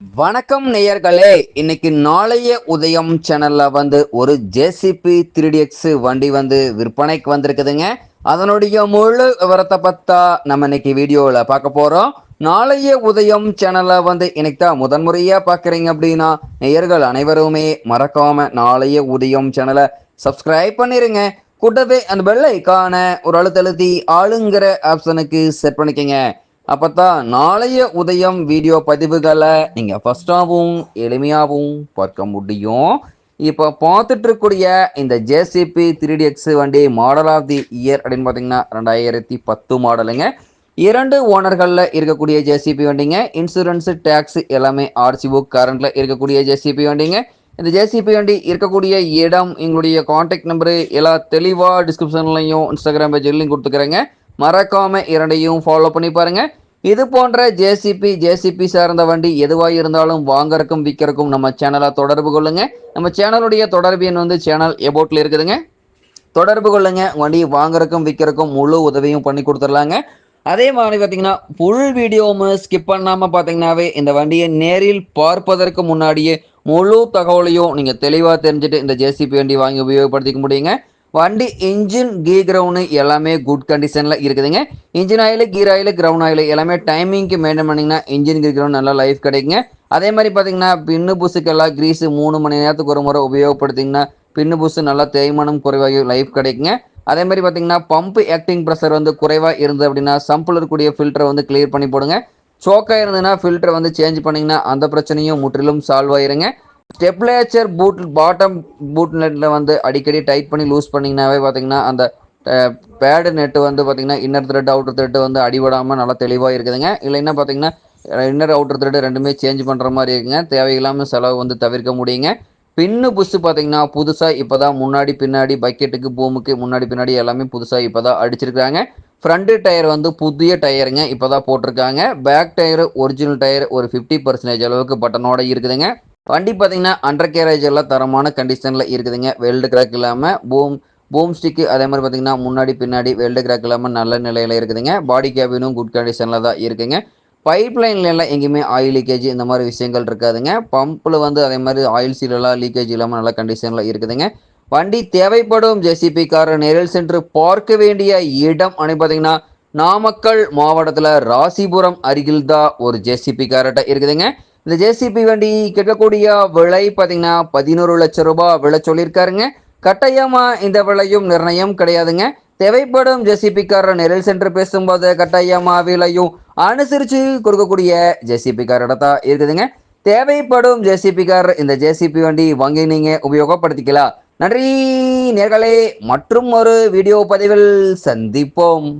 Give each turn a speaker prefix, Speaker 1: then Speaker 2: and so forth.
Speaker 1: வணக்கம் நேயர்களே இன்னைக்கு நாளைய உதயம் சேனல்ல வந்து ஒரு ஜேசிபி த்ரீ வண்டி வந்து விற்பனைக்கு வந்திருக்குதுங்க. அதனுடைய முழு விவரத்தை பத்தா நம்ம இன்னைக்கு வீடியோவில் பார்க்க போறோம். நாளைய உதயம் சேனல்ல வந்து இன்னைக்கு தான் முதன்முறையா பார்க்குறீங்க அப்படின்னா நேயர்கள் அனைவருமே மறக்காம நாளைய உதயம் சேனலை சப்ஸ்கிரைப் பண்ணிருங்க. கூட்டவே அந்த பெல் ஐக்கான ஒரு அழுத்தழுத்தி ஆளுங்கிற ஆப்ஷனுக்கு செட் பண்ணிக்கங்க. அப்பதான் நாளைய உதயம் வீடியோ பதிவுகளை நீங்கள் ஃபஸ்ட்டாகவும் எளிமையாகவும் பார்க்க முடியும். இப்போ பார்த்துட்டு இருக்கக்கூடிய இந்த ஜேசிபி த்ரீ எக்ஸ் வண்டி மாடல் ஆஃப் தி இயர் அப்படின்னு பார்த்தீங்கன்னா ரெண்டாயிரத்தி பத்து மாடலுங்க இரண்டு ஓனர்களில் இருக்கக்கூடிய ஜேசிபி வண்டிங்க இன்சூரன்ஸு டேக்ஸ் எல்லாமே ஆர்சி புக் கரண்டில் இருக்கக்கூடிய ஜேசிபி வண்டிங்க. இந்த ஜேசிபி வண்டி இருக்கக்கூடிய இடம் எங்களுடைய காண்டாக்ட் நம்பரு எல்லா தெளிவாக டிஸ்கிரிப்ஷன்லையும் இன்ஸ்டாகிராம் பேஜ்லையும் கொடுத்துக்கிறேங்க. மறக்காம இரண்டையும் ஃபாலோ பண்ணி பாருங்க. இது போன்ற ஜேசிபி ஜேசிபி சார்ந்த வண்டி எதுவாக இருந்தாலும் வாங்கறக்கும் விற்கிறக்கும் நம்ம சேனலை தொடர்பு கொள்ளுங்க. நம்ம சேனலுடைய தொடர்பு எண் வந்து சேனல் எபோட்டில் இருக்குதுங்க. தொடர்பு கொள்ளுங்க. வண்டி வாங்கறக்கும் விற்கிறக்கும் முழு உதவியும் பண்ணி கொடுத்துடலாங்க. அதே மாதிரி பார்த்தீங்கன்னா ஃபுல் வீடியோவும் ஸ்கிப் பண்ணாமல் பார்த்தீங்கன்னாவே இந்த வண்டியை நேரில் பார்ப்பதற்கு முன்னாடியே முழு தகவலையும் நீங்கள் தெளிவாக தெரிஞ்சுட்டு இந்த ஜேசிபி வண்டி வாங்கி உபயோகப்படுத்திக்க முடியுங்க. வண்டி இன்ஜின் கீ கிரவுண்டு எல்லாமே குட் கண்டிஷனில் இருக்குதுங்க. Engine oil gear oil ground oil எல்லாமே டைமிங்க்கு மெயின்டைன் பண்ணிங்கன்னா இன்ஜின் கீர் கிரவுண்ட் நல்லா லைஃப் கிடைக்குங்க. அதே மாதிரி பார்த்தீங்கன்னா பின்னு புஸுக்கெல்லாம் கிரீஸு மூணு மணி நேரத்துக்கு ஒரு முறை உபயோகப்படுத்திங்கன்னா பின்னு புஸ் நல்லா தேய்மானம் குறைவாகி லைஃப் கிடைக்குங்க. அதே மாதிரி பார்த்தீங்கன்னா பம்ப் ஆக்டிங் ப்ரெஷர் வந்து குறைவாக இருந்தது அப்படின்னா சம்பில் இருக்கக்கூடிய ஃபில்டரை வந்து கிளியர் பண்ணி போடுங்க. சோக்காக இருந்ததுன்னா ஃபில்டரை வந்து சேஞ்ச் பண்ணிங்கன்னா அந்த பிரச்சனையும் முற்றிலும் சால்வ் ஆயிருங்க. ஸ்டெப்லேச்சர் பூட் பாட்டம் பூட் நெட்டில் வந்து அடிக்கடி டைட் பண்ணி லூஸ் பண்ணிங்கனாவே பார்த்தீங்கன்னா அந்த பேடு நெட்டு வந்து பார்த்தீங்கன்னா இன்னர் த்ரெட் அவுட்டர் த்ரெட்டு வந்து அடிபடாமல் நல்லா தெளிவாக இருக்குதுங்க. இல்லைன்னா பார்த்தீங்கன்னா இன்னர் அவுட்டர் த்ரெட் ரெண்டுமே சேஞ்ச் பண்ணுற மாதிரி இருக்குங்க. தேவையில்லாமல் செலவு வந்து தவிர்க்க முடியுங்க. பின்னு புஷ்ஷு பார்த்தீங்கன்னா புதுசாக இப்போ தான் முன்னாடி பின்னாடி பக்கெட்டுக்கு பூமுக்கு முன்னாடி பின்னாடி எல்லாமே புதுசாக இப்போ தான் அடிச்சிருக்காங்க ஃப்ரண்ட்டு டயர் வந்து புதிய டயருங்க இப்போ தான் போட்டிருக்காங்க. பேக் டயர் ஒரிஜினல் டயர் ஒரு ஃபிஃப்டி பர்சன்டேஜ் அளவுக்கு பட்டனோட இருக்குதுங்க. வண்டி பார்த்தீங்கன்னா அண்டர் கேரேஜ் எல்லாம் தரமான கண்டிஷனில் இருக்குதுங்க. வெல்டு கிராக் இல்லாமல் பூம் பூம் ஸ்டிக்கு அதே மாதிரி பார்த்தீங்கன்னா முன்னாடி பின்னாடி வெல்டு கிராக் இல்லாமல் நல்ல நிலையில் இருக்குதுங்க. பாடி கேபினும் குட் கண்டிஷனில் தான் இருக்குதுங்க பைப் லைன்லலாம் எங்கேயுமே ஆயில் லீக்கேஜ் இந்த மாதிரி விஷயங்கள் இருக்காதுங்க. பம்பில் வந்து அதே மாதிரி ஆயில் சீலெல்லாம் லீக்கேஜ் இல்லாமல் நல்ல கண்டிஷனில் இருக்குதுங்க. வண்டி தேவைப்படும் ஜேசிபி கார் நேரில் சென்று பார்க்க வேண்டிய இடம் அப்படின்னு பார்த்தீங்கன்னா நாமக்கல் மாவட்டத்தில் ராசிபுரம் அருகில் தான் ஒரு ஜேசிபி கார்ட்ட இருக்குதுங்க. இந்த ஜேசிபி வண்டி கேட்கக்கூடிய விலை பார்த்தீங்கன்னா பதினோரு லட்சம் ரூபாய் விலை சொல்லியிருக்காருங்க. கட்டாயமாக இந்த விலையும் நிர்ணயம் கிடையாதுங்க. தேவைப்படும் ஜேசிபிக்காரர் கார நேரில் சென்று பேசும்போது கட்டாயமாக விலையும் அனுசரித்து கொடுக்கக்கூடிய ஜேசிபி காரோட தான் இருக்குதுங்க. தேவைப்படும் ஜேசிபிக்கார் இந்த ஜேசிபி வண்டி வாங்கி நீங்கள் உபயோகப்படுத்திக்கலாம். நன்றி நேர்களே. மற்றும் ஒரு வீடியோ பதிவில் சந்திப்போம்.